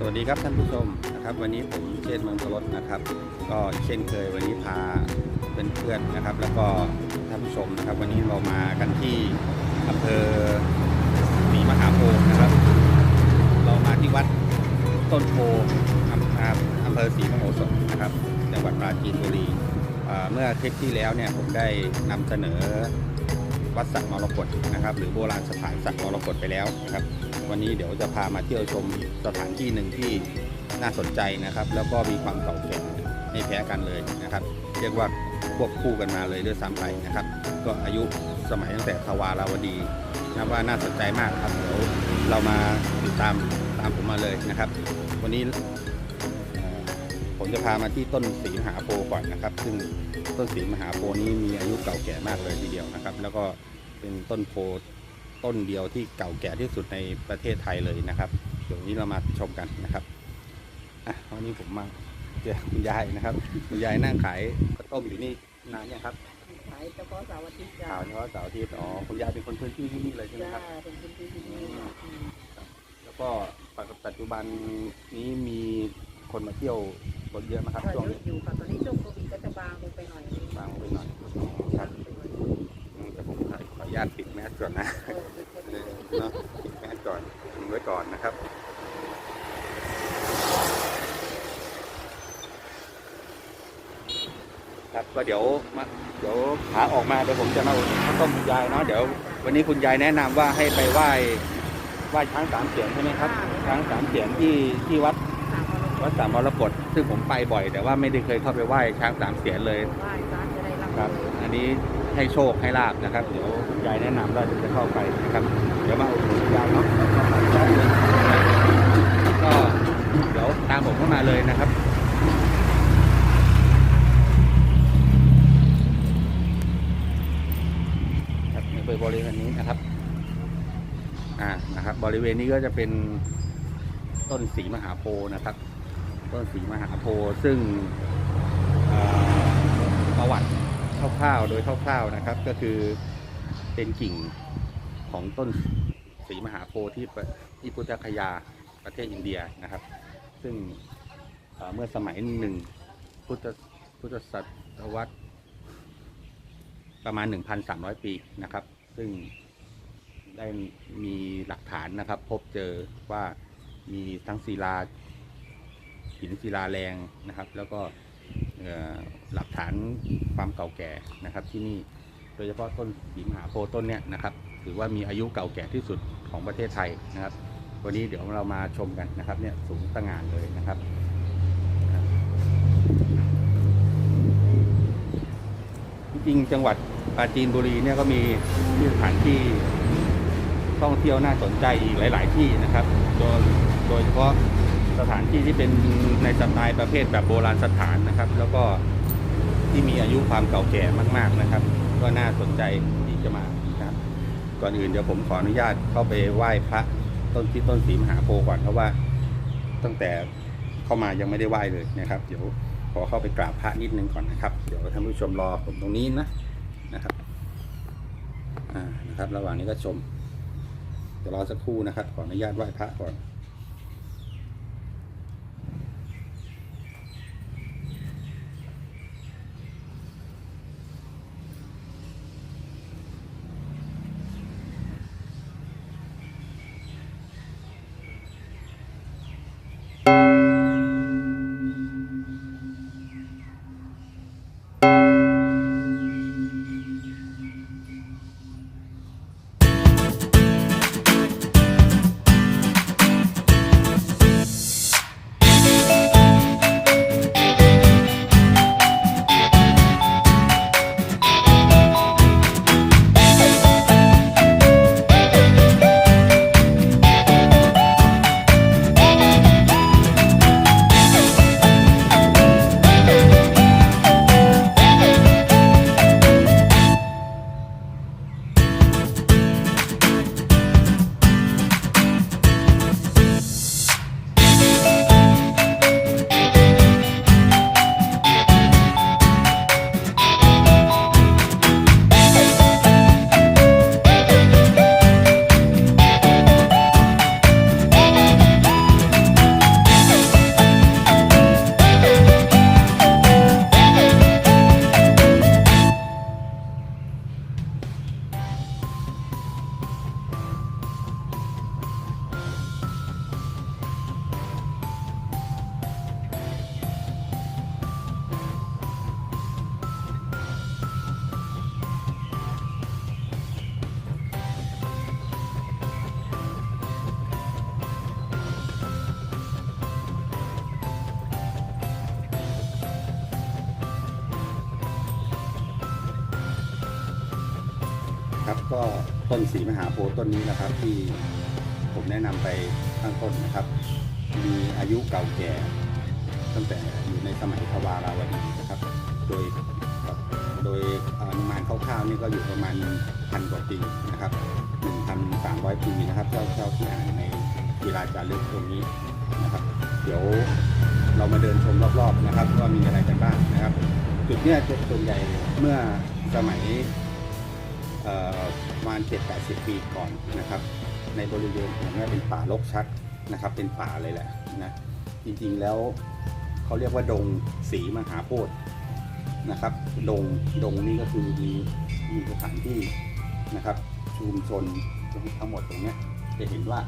สวัสดีครับท่านผู้ชมนะครับ วันนี้ผมเชษเมืองพลดนะครับ ก็เช่นเคยวันนี้พาเพื่อนๆนะครับ แล้วก็ท่านผู้ชมนะครับ วันนี้เรามากันที่อำเภอศรีมหาโพธิ์นะครับ เรามาที่วัดต้นโพอำเภออำเภอศรีมโหสถนะครับจังหวัดปราจีนบุรีเมื่อคลิปที่แล้วเนี่ยผมได้นำเสนอวัดสักมรกตนะครับ หรือโบราณสถานสักมรกตไปแล้วนะครับ วันนี้เดี๋ยวจะพามาเที่ยวชมสถานที่หนึ่งที่น่าสนใจนะครับ แล้วก็มีความเก่าแก่ไม่แพ้กันเลยนะครับ เรียกว่าควบคู่กันมาเลยด้วยซ้ำไปนะครับ ก็อายุสมัยตั้งแต่ทวาราวดีนับว่าน่าสนใจมากครับเดี๋ยวเรามาติดตามตามผมมาเลยนะครับ วันนี้ผมจะพามาที่ต้นสีมหาโพก่อนนะครับ ซึ่งต้นสีมหาโพนี้มีอายุเก่าแก่มากเลยทีเดียวนะครับ แล้วก็เป็นต้นโพ ต้นเดียวที่เก่าแก่ที่สุดในประเทศไทยเลยนะครับเดี๋ยวนี้เรามาชมกันนะครับอะวันนี้ผมมาเจอคุณยายนะครับคุณยายนั่งขายข้าวต้มอยู่นี่นานยังครับขายเฉพาะเสาร์อาทิตย์จ้าข่าวเฉพาะเสาร์อาทิตย์อ๋อคุณยายเป็นคนพื้นที่ที่นี่เลยใช่ไหมจ้าครับเป็นพื้นที่ที่นี่อืมแล้วก็ปัจจุบันนี้มีคนมาเที่ยวคนเยอะไหมครับก็ช่วงเยนี้อะอยู่ค่ะตอนนี้ช่วงโควิดก็จะบางลงไปหน่อยนึงบางไปหน่อยครับอืมแต่ผมขออนุญาตปิดแมส ก่อนนะเนาะปิดแมสก่อนทิ้งไว้ก่อนนะครับครับก็เดี๋ยวมาเดี๋ยวขาออกมาเดี๋ยวผมจะมาอุดหนุนข้าวต้มคุณยายเนาะเดี๋ยววันนี้คุณยายแนะนำว่าให้ไปไหว้ไหว้ช้างสามเสียนใช่ไหมครับช้างสามเสียนที่ที่วัดวัดสามมรกตซึ่งผมไปบ่อย แต่ว่าไม่ได้เคยเข้าไปไหว้ช้างสามเสียนเลยครับ อันนี้ ให้โชคให้ลาบนะครับ เดี๋ยวคุณยายแนะนำว่าจะเข้าไปนะครับ เดี๋ยวมาอุดหนุนคุณยายเนาะก็เดี๋ยวตามผมเข้ามาเลยนะครับครับในบริเวณนี้นะครับอ่านะครับ บริเวณนี้ก็จะเป็นต้นสีมหาโพธิ์นะครับ ต้นสีมหาโพธิ์ซึ่งเอ่อประวัติ คร่าวๆ โดยคร่าวๆนะครับ ก็คือเป็นกิ่งของต้นสีมหาโพธิ์ที่ที่พุทธคยาประเทศอินเดียนะครับ ซึ่งเมื่อสมัยหนึ่งพุทธพุทธศตวรรษประมาณ 1,300 ปีนะครับ ซึ่งได้มีหลักฐานนะครับ พบเจอว่ามีทั้งศิลาหินศิลาแรงนะครับ แล้วก็ หลักฐานความเก่าแก่นะครับที่นี่โดยเฉพาะต้นสีมหาโพต้นเนี้ยนะครับ ถือว่ามีอายุเก่าแก่ที่สุดของประเทศไทยนะครับ วันนี้เดี๋ยวเรามาชมกันนะครับเนี่ยสูงสง่านเลยนะครับจริงจังหวัดปราจีนบุรีเนี่ยก็มีสถานที่ท่องเที่ยวน่าสนใจอีกหลาย ๆ ที่นะครับ โดยโดยเฉพาะ สถานที่ที่เป็นในสไตล์ประเภทแบบโบราณสถานนะครับ แล้วก็ที่มีอายุความเก่าแก่มากๆนะครับ ก็น่าสนใจที่จะมานะครับ ก่อนอื่นเดี๋ยวผมขออนุญาตเข้าไปไหว้พระต้นที่ต้นสีมหาโพธิ์ก่อนเพราะว่าตั้งแต่เข้ามายังไม่ได้ไหว้เลยนะครับ เดี๋ยวขอเข้าไปกราบพระนิดนึงก่อนนะครับ เดี๋ยวท่านผู้ชมรอผมตรงนี้นะนะครับอ่านะครับ ระหว่างนี้ก็ชมเดี๋ยวรอสักครู่นะครับ ขออนุญาตไหว้พระก่อน ต้นสีมหาโพธิ์ต้นนี้นะครับ ที่ผมแนะนำไปข้างต้นนะครับ มีอายุเก่าแก่ ตั้งแต่อยู่ในสมัยทวาราวดีนะครับ โดยโดยอนุมานคร่าวๆนี่ก็อยู่ประมาณพันกว่าปีนะครับ1,300 ปีนะครับเท่าเท่าที่อ่านในกีฬาจารึกตรงนี้นะครับ เดี๋ยวเรามาเดินชมรอบๆนะครับว่ามีอะไรกันบ้างนะครับ จุดเนี้ยจะส่วนใหญ่เมื่อสมัยเอ่อ มาณ 7-80 ปีก่อนนะครับ ในบริเวณตรงนี้เป็นป่ารกชัดนะครับ เป็นป่าเลยแหละนะจริงๆแล้วเขาเรียกว่าดงสีมหาโพธิ์นะครับ ดงดงนี่ก็คือมีมีสถานที่นะครับ ชุมชนทั้งหมดตรงนี้จะเห็นว่า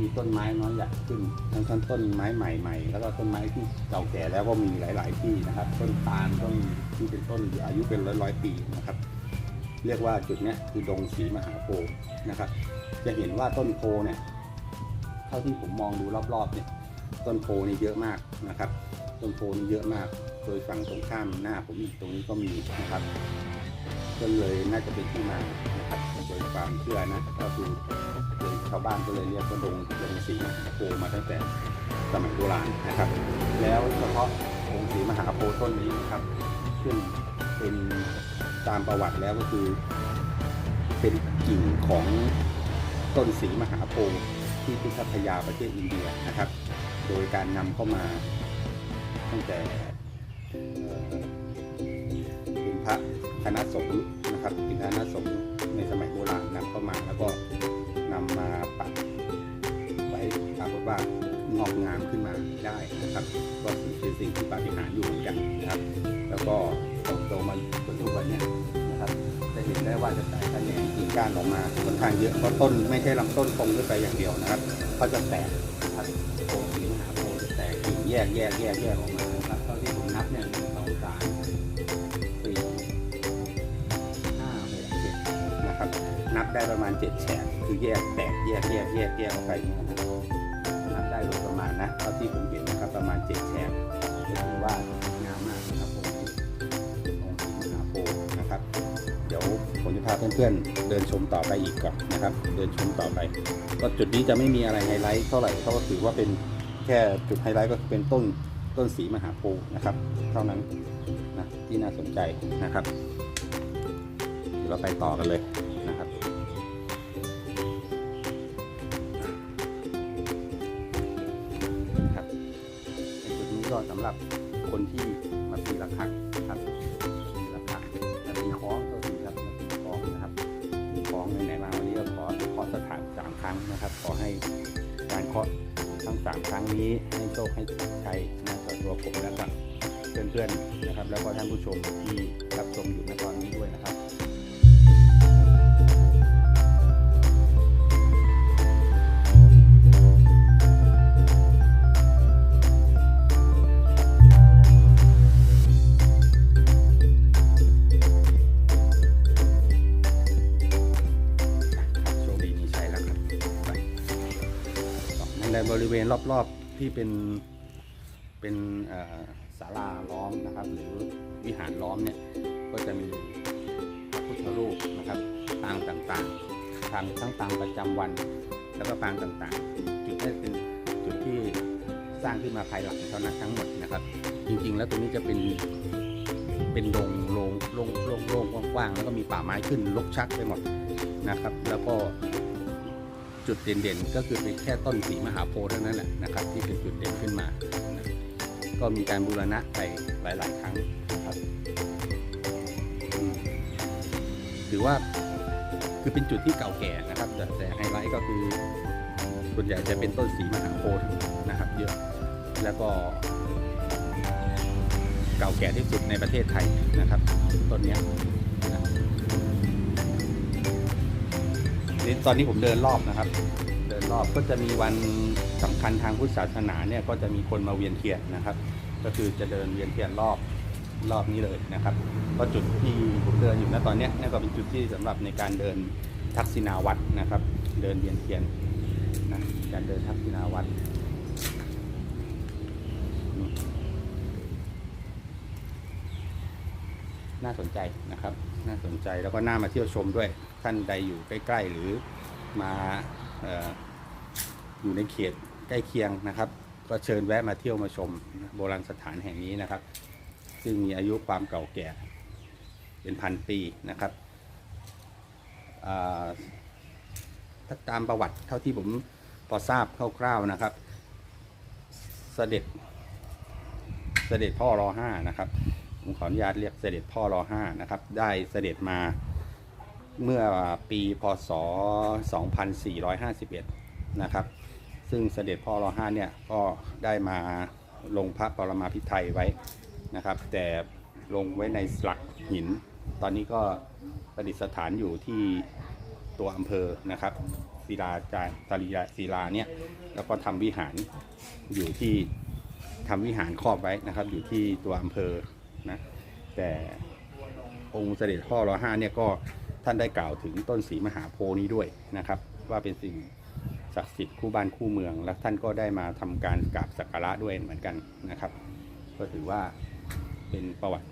มีต้นไม้น้อยใหญ่ขึ้นทั้งทั้งต้นไม้ใหม่ๆ แล้วก็ต้นไม้ที่เก่าแก่แล้วก็มีหลาย ๆ ที่นะครับ ต้นตาลต้นที่เป็นต้นอายุเป็นร้อยร้อยๆปีนะครับ เรียกว่าจุดนี้คือดงสีมหาโพธิ์นะครับ จะเห็นว่าต้นโพเนี่ยเท่าที่ผมมองดูรอบๆเนี่ยต้นโพนี่เยอะมากนะครับ ต้นโพนี่เยอะมาก โดยฝั่งตรงข้ามหน้าผมตรงนี้ก็มีนะครับก็เลยน่าจะเป็นที่มานะครับโดยความเชื่อนะก็คือโดยชาวบ้านก็เลยเรียกว่าดงดงสีมหาโพธิ์มาตั้งแต่สมัยโบราณนะครับ แล้วเฉพาะองค์สีมหาโพธิ์ต้นนี้นะครับซึ่งเป็น ตามประวัติแล้วก็คือ เป็นกิ่งของต้นสีมหาโพธิ์ที่ที่พัทยาประเทศอินเดียนะครับ โดยการนำเข้ามาตั้งแต่เป็นพระคณะสงฆ์นะครับเป็นคณะสงฆ์ในสมัยโบราณนำเข้ามาแล้วก็นำมาปักไว้ปรากฏว่า งอกงามขึ้นมาได้นะครับ ก็เป็นสิ่งที่ปาฏิหาริย์อยู่เหมือนกันนะครับ แล้วก็โตมาจนทุกวันเนี้นะครับจะเห็นได้ว่าจะแตกแขนงกิ่งก้านออกมาค่อนข้างเยอะเพราะต้นไม่ใช่ลำต้นตรงขึ้นไปอย่างเดียวนะครับเขาจะแตกนะครับโคนสีหาโพธิ์จะแตกกิ่งแยกแยกแยกแยกออกมานะครับเท่าที่ผมนับเนี่ยหนึ่งสองสามสี่ห้าหกเจ็ดนะครับ นับได้ประมาณเจ็ดแฉกคือแยกแตกแยกแยกแยกแยกออกไปนะครับ ท่าที่ผมเห็นนะครับประมาณเจ็ดแฉกถือว่างามมากนะครับผมองค์สีมหาโพธิ์นะครับ เดี๋ยวผมจะพาเพื่อนๆเดินชมต่อไปอีกก่อนนะครับ เดินชมต่อไป ก็จุดนี้จะไม่มีอะไรไฮไลท์เท่าไหร่เพราะว่าถือว่าเป็นแค่จุดไฮไลท์ก็เป็นต้นต้นสีมหาโพธิ์นะครับ เท่านั้นนะที่น่าสนใจนะครับเดี๋ยวเราไปต่อกันเลย หรับคนที่มาตีละครั้งนะครับตีละครั้งและตีคล้องก็ดีครับมาตีคล้องนะครับตีคล้องไหนมาวันนี้ก็ขอขอสถานสามครั้งนะครับ ขอให้การเคาะทั้งสามครั้งนี้ให้โชคให้ชัยนะต่อตัวผมและกับเพื่อนๆนะครับ แล้วก็ท่านผู้ชมที่รับชมอยู่ในตอนนี้ด้วยนะครับ ในบริเวณรอบๆที่เป็นเป็นศาลาล้อมนะครับ หรือวิหารล้อมเนี่ยก็จะมีพระพุทธรูปนะครับปางต่างๆทางทั้งปางประจำวัน แล้วก็ปางต่างๆ จุดนี้เป็นจุดที่สร้างขึ้นมาภายหลังเท่านั้นทั้งหมดนะครับ จริงๆ แล้วตรงนี้จะเป็นเป็นดงโลงโล่งโล่งโล่งกว้างๆแล้วก็มีป่าไม้ขึ้นรกชักไปหมดนะครับ แล้วก็ จุดเด่นๆ ก็คือเป็นแค่ต้นสีมหาโพธิ์เท่านั้นแหละนะครับที่เป็นจุดเด่นขึ้นมานะก็มีการบูรณะไปหลาย ๆ ครั้งนะครับถือว่าคือเป็นจุดที่เก่าแก่นะครับ แต่ไฮไลท์ก็คือส่วนใหญ่จะเป็นต้นสีมหาโพธิ์นะครับ เยอะแล้วก็เก่าแก่ที่สุดในประเทศไทยนะครับ ต้นนี้ นี่ตอนนี้ผมเดินรอบนะครับ เดินรอบก็จะมีวันสำคัญทางพุทธศาสนาเนี่ยก็จะมีคนมาเวียนเทียนนะครับ ก็คือจะเดินเวียนเทียนรอบรอบนี้เลยนะครับ ก็จุดที่ผมเดินอยู่ณตอนนี้นี่ก็เป็นจุดที่สำหรับในการเดินทักษิณาวัดนะครับ เดินเวียนเทียนนะการเดินทักษิณาวัดน่าสนใจนะครับ น่าสนใจแล้วก็น่ามาเที่ยวชมด้วย ท่านใดอยู่ใกล้ ๆ หรือมาออยู่ในเขตใกล้เคียงนะครับ ก็เชิญแวะมาเที่ยวมาชมโบราณสถานแห่งนี้นะครับ ซึ่งมีอายุความเก่าแก่เป็นพันปีนะครับถ้าตามประวัติเท่าที่ผมพอทราบคร่าวๆนะครับ เสด็จ เสด็จพ่อรอห้านะครับ ผมขออนุญาตเรียกเสด็จพ่อรอห้านะครับ ได้เสด็จมา เมื่อปีพศ 2451 นะครับ ซึ่งเสด็จพ่อรอห้าเนี่ยก็ได้มาลงพระปรมาภิไธยไว้นะครับ แต่ลงไว้ในสลักหิน ตอนนี้ก็ประดิษฐานอยู่ที่ตัวอำเภอนะครับศิลาจารตริยาศิลาเนี่ยแล้วก็ทำวิหารอยู่ที่ทำวิหารครอบไว้นะครับ อยู่ที่ตัวอำเภอนะแต่องค์เสด็จพ่อรอห้าเนี่ยก็ ท่านได้กล่าวถึงต้นสีมหาโพนี้ด้วยนะครับ ว่าเป็นสิ่งศักดิ์สิทธิ์คู่บ้านคู่เมือง และท่านก็ได้มาทำการกราบสักการะด้วยเหมือนกันนะครับ ก็ถือว่าเป็นประวัติ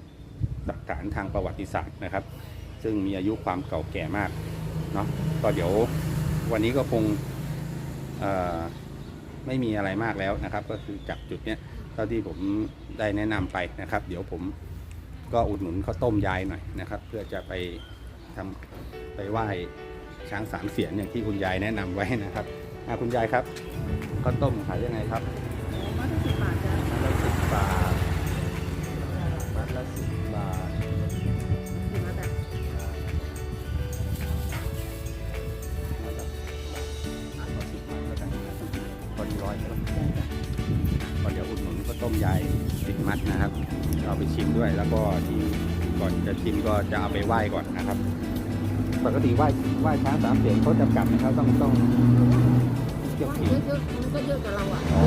หลักฐานทางประวัติศาสตร์นะครับ ซึ่งมีอายุความเก่าแก่มากเนาะก็เดี๋ยววันนี้ก็คงไม่มีอะไรมากแล้วนะครับ ก็คือจากจุดเนี้ยเท่าที่ผมได้แนะนำไปนะครับ เดี๋ยวผมก็อุดหนุนข้าวต้มยายหน่อยนะครับ เพื่อจะไป ไปไหว้ช้างสามเสียนอย่างที่คุณยายแนะนำไว้นะครับอะคุณยายครับข้าวต้มขายยังไงครับมัดสิบบาทจ้ะมัดละสิบบาทมัดละสิบบาทสิบบาทจ้ะมัดละอะเอาสิบมัดแล้วกันนะครับพอดีร้อยครับก็เดี๋ยวอุดหนุนข้าวต้มยายสิบมัดนะครับ เอาไปชิมด้วยแล้วก็ที่ก่อนจะชิมก็จะเอาไปไหว้ก่อนนะครับ ปกติไหว้ไหว้ช้างสามเสียนเขาจำกัดนะครับต้องต้องเที่ยวว่าปีเยอะๆมันก็เยอะกับเราอะอ๋อ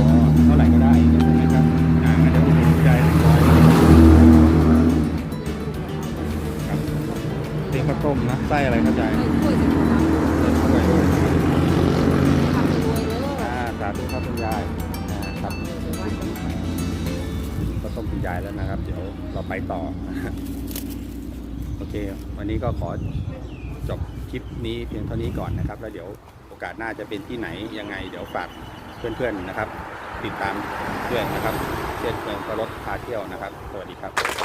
เท่าไหร่ก็ได้ใช่ไหมครับอ่างั้นเดี๋ยวอุดหนุนยายเรียบร้อยครับเป็นข้าวต้มนะไส้อะไรครับยายไม่ช่วยกันทำเติมเข้าไปด้วยทำไปรวยเลยอ่าสาธุครับคุณยายนะครับก็ต้มคุณยายแล้วนะครับ เดี๋ยวเราไปต่อโอเค วันนี้ก็ขอจบค ลิปนี้เพียงเท่านี้ก่อนนะครับ แล้วเดี๋ยวโอกาสหน้าจะเป็นที่ไหนยังไง เดี๋ยวฝากเพื่อนๆนะครับ ติดตามเพื่อนนะครับเช่นเพื่อนก็รถพาเที่ยวนะครับ สวัสดีครับ